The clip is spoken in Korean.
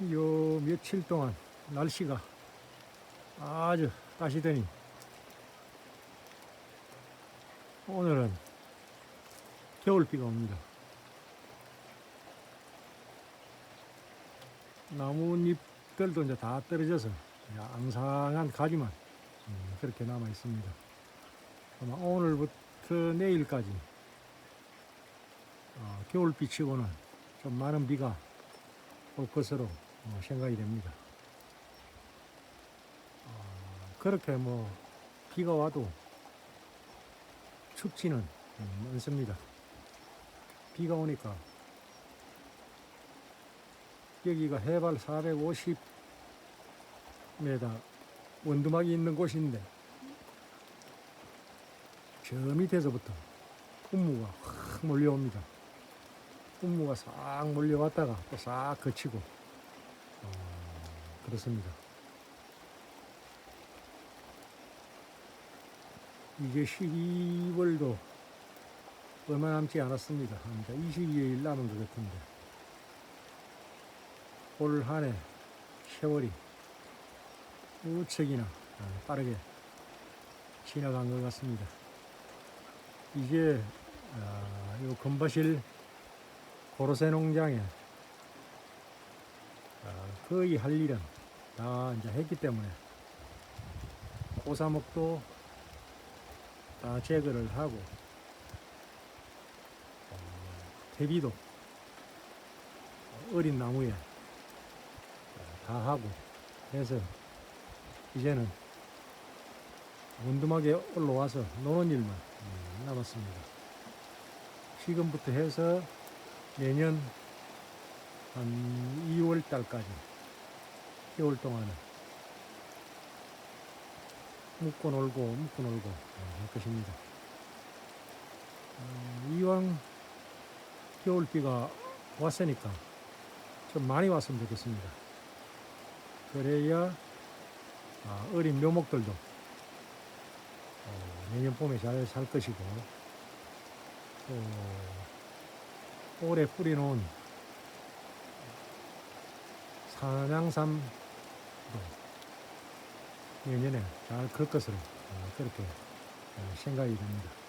요 며칠 동안 날씨가 아주 따시더니 오늘은 겨울비가 옵니다. 나뭇잎들도 이제 다 떨어져서 앙상한 가지만 음, 그렇게 남아 있습니다. 아마 오늘부터 내일까지 어, 겨울비치고는 좀 많은 비가 올 것으로 어, 생각이 됩니다. 어, 그렇게 뭐 비가 와도 춥지는 음, 않습니다. 비가 오니까 여기가 해발 450m 원두막이 있는 곳인데 저 밑에서부터 분무가 확 몰려옵니다. 분무가 싹 몰려왔다가 또 싹 거치고 어, 그렇습니다. 이제 12월도 얼마 남지 않았습니다. 한 22일 남은 것 같은데 올 한 해 세월이 무척이나 어, 빠르게 지나간 것 같습니다. 이제 아, 요 건바실 고로쇠 농장에 아, 거의 할 일은 다 이제 했기 때문에 고사목도 다 제거를 하고 어, 대비도 어린 나무에 다 하고 해서 이제는 원두막에 올라와서 노는 일만 음, 남았습니다. 지금부터 해서 내년 한 2월 달까지 겨울 동안은 묶고 놀고 묶고 놀고 어, 할 것입니다. 어, 이왕 겨울비가 왔으니까 좀 많이 왔으면 좋겠습니다. 그래야 아, 어린 묘목들도 어, 내년 봄에 잘 살 것이고 또 올해 뿌리놓은 산양삼 도 내년에 잘 클 것으로 어, 그렇게 어, 생각이 됩니다.